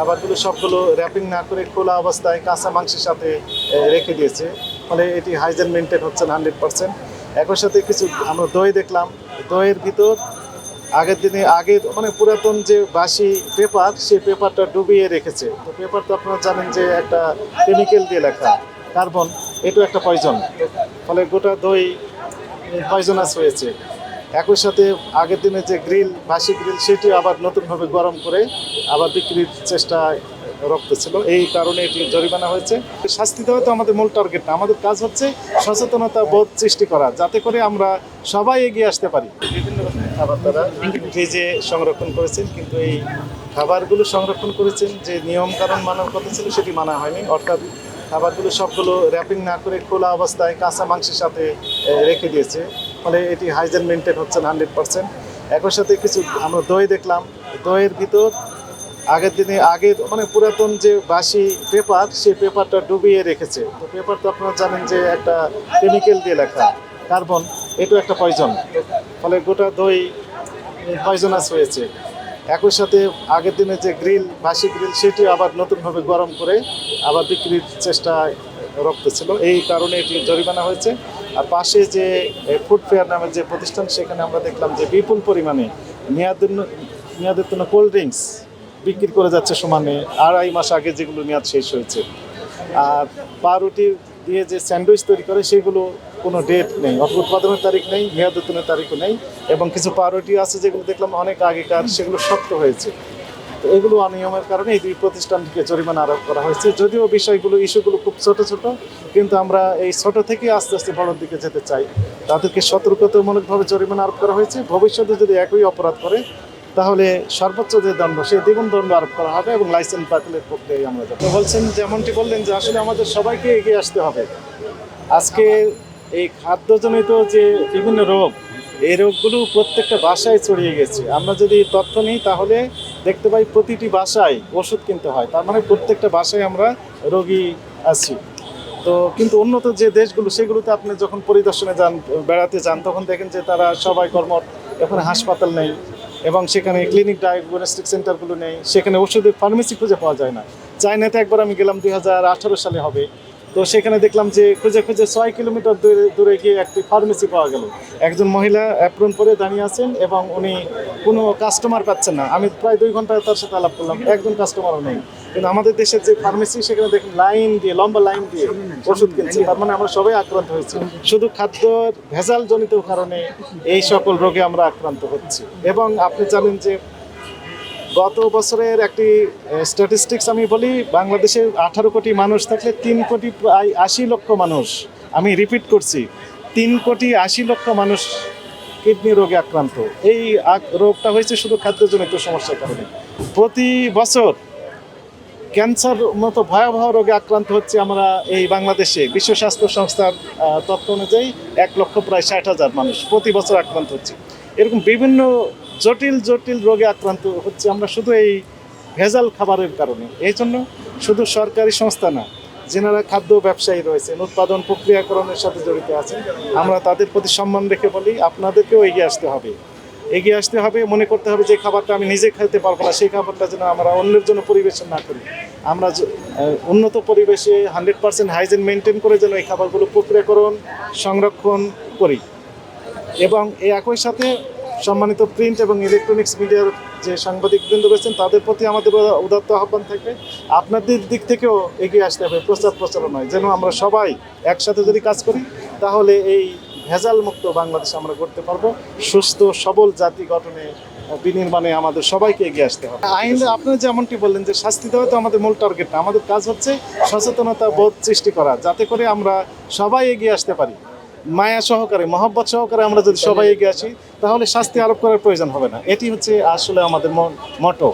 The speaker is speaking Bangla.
খাবারগুলো সবগুলো র্যাপিং না করে খোলা অবস্থায় কাঁচা মাংসের সাথে রেখে দিয়েছে। ফলে এটি হাইজেন মেনটেন হচ্ছে না হান্ড্রেড পার্সেন্ট একই সাথে কিছু আমরা দই দেখলাম। দইয়ের ভিতর আগের দিনে, আগে মানে পুরাতন যে বাসি পেপার সেই পেপারটা ডুবিয়ে রেখেছে। তো পেপার তো আপনারা জানেন যে একটা কেমিক্যাল দিয়ে লেখা কার্বন এটাও একটা পয়জন ফলে গোটা দই পয়জনাস হয়েছে। একই সাথে আগের দিনে যে গ্রিল ভাসি গ্রিল, সেটি আবার নতুনভাবে গরম করে আবার বিক্রির চেষ্টা রক্ত ছিল। এই কারণে এটি জরিমানা হয়েছে। শাস্তি দেওয়া তো আমাদের মূল টার্গেট না। আমাদের কাজ হচ্ছে সচেতনতা বোধ সৃষ্টি করা, যাতে করে আমরা সবাই এগিয়ে আসতে পারি। বিভিন্ন খাবার তারা ফ্রিজে সংরক্ষণ করেছেন, কিন্তু এই খাবারগুলো সংরক্ষণ করেছেন, যে নিয়ম কারণ মানার কথা ছিল, সেটি মানা হয়নি। অর্থাৎ খাবারগুলো সবগুলো র্যাপিং না করে খোলা অবস্থায় কাঁচা মাংসের সাথে রেখে দিয়েছে। ফলে এটি হাইজেন মেনটেন হচ্ছে না, হান্ড্রেড পার্সেন্ট। একই সাথে কিছু আমরা দই দেখলাম। দইয়ের ভিতর আগের দিনে আগের মানে পুরাতন যে বাসি পেপার, সেই পেপারটা ডুবিয়ে রেখেছে। তো পেপার তো আপনারা জানেন যে একটা কেমিক্যাল দিয়ে লেখা কার্বন এটাও একটা পয়জন ফলে গোটা দই পয়জনাস হয়েছে। একই সাথে আগের দিনে যে গ্রিল বাসি গ্রিল সেটি আবার নতুনভাবে গরম করে আবার বিক্রির চেষ্টা রক্ত ছিল। এই কারণে এটি জরিমানা হয়েছে। আর পাশে যে ফুড ফেয়ার নামের যে প্রতিষ্ঠান, সেখানে আমরা দেখলাম যে বিপুল পরিমাণে মেয়াদের মেয়াদের জন্য কোল্ড ড্রিঙ্কস বিক্রি করে যাচ্ছে সমানে। আড়াই মাস আগে যেগুলো মেয়াদ শেষ হয়েছে। আর পাউরুটি দিয়ে যে স্যান্ডউইচ তৈরি করে, সেগুলো কোনো ডেট নেই। উৎপাদনের তারিখ নেই মেয়াদ উত্তীর্ণের তারিখও নেই। এবং কিছু পাউরুটি আছে যেগুলো দেখলাম অনেক আগেকার, সেগুলো শক্ত হয়েছে। তো এগুলো অনিয়মের কারণে এই দুই প্রতিষ্ঠানটিকে জরিমানা আরোপ করা হয়েছে। যদিও বিষয়গুলো, ইস্যুগুলো খুব ছোট ছোট, কিন্তু আমরা এই ছোট থেকে আস্তে আস্তে বড়র দিকে যেতে চাই। তাদেরকে সতর্কতামূলকভাবে জরিমানা আরোপ করা হয়েছে। ভবিষ্যতে যদি একই অপরাধ করে, তাহলে সর্বোচ্চ যে দণ্ড সেই দ্বিগুণ দণ্ড আরোপ করা হবে এবং লাইসেন্স বাতিলের প্রক্রিয়ায় আমরা যাব। বলছেন, যেমনটি বললেন যে আসলে আমাদের সবাইকে এগিয়ে আসতে হবে। আজকে এই খাদ্যজনিত যে বিভিন্ন রোগ, এই রোগগুলো প্রত্যেকটা বাসায় ছড়িয়ে গেছে। আমরা যদি তথ্য নিই, তাহলে দেখতে পাই প্রতিটি বাসায় ওষুধ কিনতে হয়। তার মানে প্রত্যেকটা বাসায় আমরা রোগী আছি। তো কিন্তু উন্নত যে দেশগুলো, সেগুলোতে আপনি যখন পরিদর্শনে যান, বেড়াতে যান, তখন দেখেন যে তারা সবাই কর্মট ওখানে হাসপাতাল নেই এবং সেখানে ক্লিনিক ডায়াগনস্টিক সেন্টারগুলো নেই, সেখানে ওষুধের ফার্মেসি খুঁজে পাওয়া যায় না। চায়নাতে একবার আমি গেলাম, দুই হাজার আঠারো সালে হবে। তো সেখানে দেখলাম যে খুঁজে খুঁজে ছয় কিলোমিটার দূরে দূরে গিয়ে একটি ফার্মেসি পাওয়া গেল। একজন মহিলা অ্যাপ্রন পরে দাঁড়িয়ে আছেন এবং উনি কোনো কাস্টমার পাচ্ছেন না। আমি প্রায় দুই ঘণ্টা তার সাথে আলাপ করলাম, একজন কাস্টমারও নেই। কিন্তু আমাদের দেশের যে ফার্মেসি সেখানে দেখুন লাইন দিয়ে, লম্বা লাইন দিয়ে ওষুধ কিনছে। তার মানে আমরা সবাই আক্রান্ত হয়েছি। শুধু খাদ্যর ভেজাল জনিত কারণে এই সকল রোগে আমরা আক্রান্ত হচ্ছি। এবং আপনি জানেন যে গত বছরের একটি স্ট্যাটিস্টিক্স আমি বলি বাংলাদেশে আঠারো কোটি মানুষ থাকলে তিন কোটি প্রায় আশি লক্ষ মানুষ, আমি রিপিট করছি, তিন কোটি আশি লক্ষ মানুষ কিডনি রোগে আক্রান্ত। এই রোগটা হয়েছে শুধু খাদ্যজনিত সমস্যার কারণে। প্রতি বছর ক্যান্সার মতো ভয়াবহ রোগে আক্রান্ত হচ্ছে আমরা এই বাংলাদেশে। বিশ্ব স্বাস্থ্য সংস্থার তথ্য অনুযায়ী এক লক্ষ প্রায় ষাট হাজার মানুষ প্রতি বছর আক্রান্ত হচ্ছে। এরকম বিভিন্ন জটিল জটিল রোগে আক্রান্ত হচ্ছে। আমরা শুধু এই ভেজাল খাবারের কারণে। এই জন্য শুধু সরকারি সংস্থা না, যেনারা খাদ্য ব্যবসায়ী রয়েছেন, উৎপাদন প্রক্রিয়াকরণের সাথে জড়িত আছেন, আমরা তাদের প্রতি সম্মান রেখে বলি, আপনাদেরকেও এগিয়ে আসতে হবে। এগিয়ে আসতে হবে, মনে করতে হবে যে খাবারটা আমি নিজে খেতে পারব না, সেই খাবারটা যেন আমরা অন্যের জন্য পরিবেশন না করি। আমরা উন্নত পরিবেশে হান্ড্রেড পার্সেন্ট হাইজেন মেনটেন করে যেন এই খাবারগুলো প্রক্রিয়াকরণ, সংরক্ষণ করি। এবং একই সাথে সম্মানিত প্রিন্ট এবং ইলেকট্রনিক্স মিডিয়ার যে সাংবাদিকবৃন্দ রয়েছেন, তাদের প্রতি আমাদের উদাত্ত আহ্বান থাকবে। আপনাদের দিক থেকেও এগিয়ে আসতে হবে, প্রচার প্রচারণায়। যেন আমরা সবাই একসাথে যদি কাজ করি, তাহলে এই ভেজাল মুক্ত বাংলাদেশ আমরা করতে পারব। সুস্থ, সবল জাতি গঠনে বিনির্মাণে আমাদের সবাইকে এগিয়ে আসতে হবে। আইন, আপনি যেমনটি বললেন যে শাস্তি দেওয়া তো আমাদের মূল টার্গেট না, আমাদের কাজ হচ্ছে সচেতনতা বোধ সৃষ্টি করা, যাতে করে আমরা সবাই এগিয়ে আসতে পারি। মায়া সহকারে, মহব্বত সহকারে আমরা যদি সবাই এগিয়ে আসি, তাহলে শাস্তি আরোপ করার প্রয়োজন হবে না। এটি হচ্ছে আসলে আমাদের মটো।